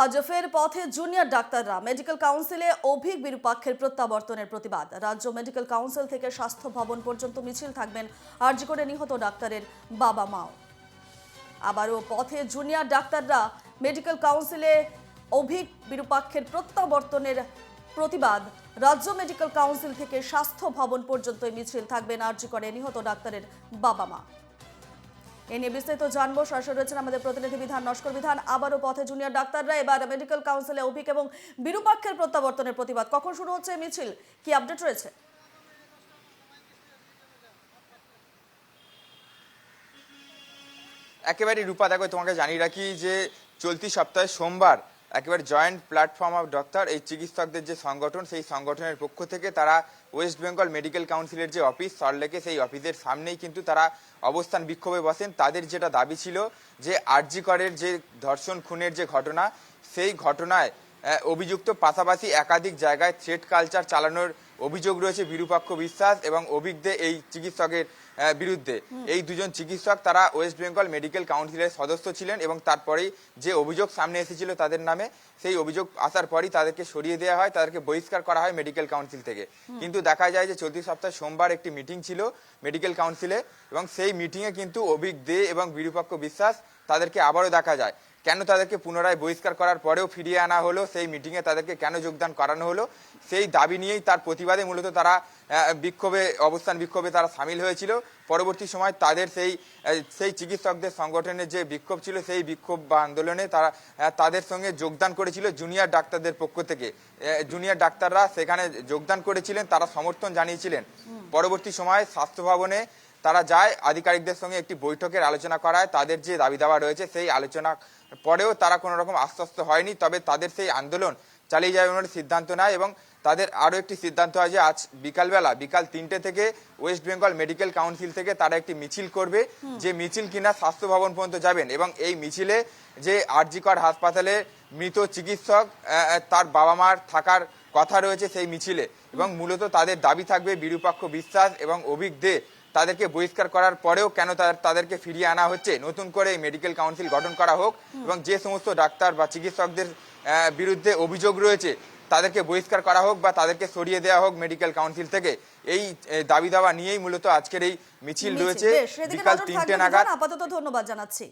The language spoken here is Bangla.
আজ ফের পথে জুনিয়র ডাক্তাররা মেডিকেল কাউন্সিলে অভিক বিরূপাক্ষের প্রত্যাবর্তনের প্রতিবাদ। রাজ্য মেডিকেল কাউন্সিল থেকে স্বাস্থ্য ভবন পর্যন্ত মিছিল থাকবেন আর্জি করে নিহত ডাক্তারের বাবা মাও। আবারও পথে জুনিয়র ডাক্তাররা মেডিকেল কাউন্সিলে অভিক বিরূপাক্ষের প্রত্যাবর্তনের প্রতিবাদ। রাজ্য মেডিকেল কাউন্সিল থেকে স্বাস্থ্য ভবন পর্যন্ত মিছিল থাকবেন আর্জি করে নিহত ডাক্তারের বাবা মা। এ নিয়ে বিস্তারিত জানব। সরাসরি রয়েছেন আমাদের প্রতিনিধি বিধান নস্কর বিধান, আবারও পথে জুনিয়র ডাক্তাররা। এবার মেডিকেল কাউন্সিলে অভিক এবং বিরূপাক্ষের প্রত্যাবর্তনের প্রতিবাদ। কখন শুরু হচ্ছে মিছিল? কি আপডেট রয়েছে? একেবারে রূপা, দেখো, তোমাকে জানিয়ে রাখি যে চলতি সপ্তাহে সোমবার একেবারে জয়েন্ট প্ল্যাটফর্ম অফ ডক্টর এই চিকিৎসকদের যে সংগঠন, সেই সংগঠনের পক্ষ থেকে তারা ওয়েস্ট বেঙ্গল মেডিকেল কাউন্সিলের যে অফিস সল্টলেকে সেই অফিসের সামনেই কিন্তু তারা অবস্থান বিক্ষোভে বসেন। তাদের যেটা দাবি ছিল যে আরজিকরের যে ধর্ষণ খুনের যে ঘটনা, সেই ঘটনায় অভিযুক্ত পাশাপাশি একাধিক জায়গায় থ্রেড কালচার চালানোর অভিযোগ রয়েছে বিরূপাক্ষ বিশ্বাস এবং অভিজ্ঞে এই চিকিৎসকের বিরুদ্ধে। এই দুজন চিকিৎসক তারা ওয়েস্ট বেঙ্গল মেডিকেল কাউন্সিলের সদস্য ছিলেন এবং তারপরেই যে অভিযোগ সামনে এসেছিল তাদের নামে সেই অভিযোগ আসার পরই তাদেরকে সরিয়ে দেওয়া হয় তাদেরকে বহিষ্কার করা হয় মেডিকেল কাউন্সিল থেকে। কিন্তু দেখা যায় যে চলতি সপ্তাহে সোমবার একটি মিটিং ছিল মেডিকেল কাউন্সিলে এবং সেই মিটিংয়ে কিন্তু অভিক দে এবং বিরূপাক্ষ বিশ্বাস তাদেরকে আবারও দেখা যায়। কেন তাদেরকে পুনরায় বহিষ্কার করার পরেও ফিরিয়ে আনা হলো সেই মিটিংয়ে তাদেরকে কেন যোগদান করানো হলো সেই দাবি নিয়েই তার প্রতিবাদে মূলত তারা বিক্ষোভে অবস্থান বিক্ষোভে তারা সামিল হয়েছিল। পরবর্তী সময় তাদের সেই সেই চিকিৎসকদের সংগঠনের যে বিক্ষোভ ছিল সেই বিক্ষোভ বা আন্দোলনে তারা তাদের সঙ্গে যোগদান করেছিল জুনিয়র ডাক্তারদের পক্ষ থেকে। জুনিয়র ডাক্তাররা সেখানে যোগদান করেছিলেন তারা সমর্থন জানিয়েছিলেন। পরবর্তী সময় স্বাস্থ্য ভবনে তারা যায় আধিকারিকদের সঙ্গে একটি বৈঠকের আলোচনা করায় তাদের যে দাবি দাওয়া রয়েছে সেই আলোচনা পরেও তারা কোনো রকম আশ্বস্ত হয়নি তবে তাদের সেই আন্দোলন চালিয়ে যাওয়ার সিদ্ধান্ত নেয় এবং তাদের আরও একটি সিদ্ধান্ত হয় যে আজ বিকালবেলা বিকাল তিনটে থেকে ওয়েস্ট বেঙ্গল মেডিকেল কাউন্সিল থেকে তারা একটি মিছিল করবে যে মিছিল কিনা স্বাস্থ্য ভবন পর্যন্ত যাবেন এবং এই মিছিলে যে আরজিকর হাসপাতালে মৃত চিকিৎসক তার বাবা মার থাকার কথা রয়েছে সেই মিছিলে এবং মূলত তাদের দাবি থাকবে বিরূপাক্ষ বিশ্বাস এবং অভিক দে তাদেরকে বহিষ্কার করার পরেও কেন তাদেরকে ফিরিয়ে আনা হচ্ছে? নতুন করে মেডিকেল কাউন্সিল গঠন করা হোক এবং যে সমস্ত ডাক্তার বা চিকিৎসকদের বিরুদ্ধে অভিযোগ রয়েছে তাদেরকে বহিষ্কার করা হোক বা তাদেরকে সরিয়ে দেওয়া হোক মেডিকেল কাউন্সিল থেকে এই দাবি দাওয়া নিয়েই মূলত আজকের এই মিছিল রয়েছে। বিকাল তিনটে নাগাদ। আপাতত ধন্যবাদ জানাচ্ছি।